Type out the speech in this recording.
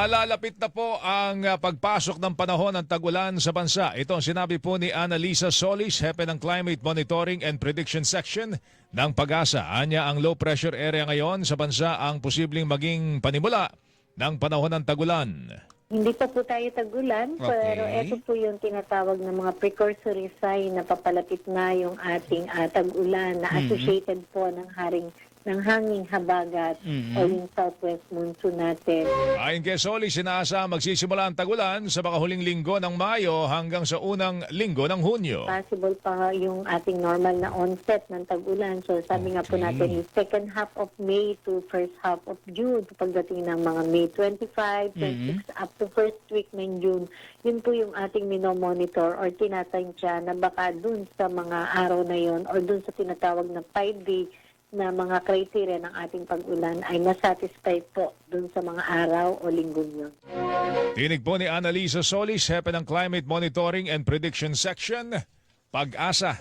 Nalalapit na po ang ah, pagpasok ng panahon ng tagulan sa bansa. Ito ang sinabi po ni Annalisa Solis, hepe ng Climate Monitoring and Prediction Section ng Pag-asa. Anya ang low pressure area ngayon sa bansa ang posibleng maging panimula ng panahon ng tagulan. Hindi pa po tayo tagulan, Okay. pero ito po yung tinatawag ng mga precursory sign na papalapit na yung ating uh, tag-ulan na associated po ng haring ng hanging habagat o yung southwest monsoon natin. Ayon kay Solis, sinaasa magsisimula ang tagulan sa mga huling linggo ng Mayo hanggang sa unang linggo ng Hunyo. Possible pa yung ating normal na onset ng tag-ulan. So sabi nga po Okay. natin, yung second half of May to first half of June, pagdating ng mga May 25, 26, up to first week ng June, yun po yung ating minomonitor or tinatansya na baka dun sa mga araw na yon or dun sa tinatawag na 5-day na mga criteria ng ating pag-ulan ay nasatisfy po dun sa mga araw o linggo yun. Tinig po ni Annalisa Solis, hepe ng Climate Monitoring and Prediction Section, Pag-asa.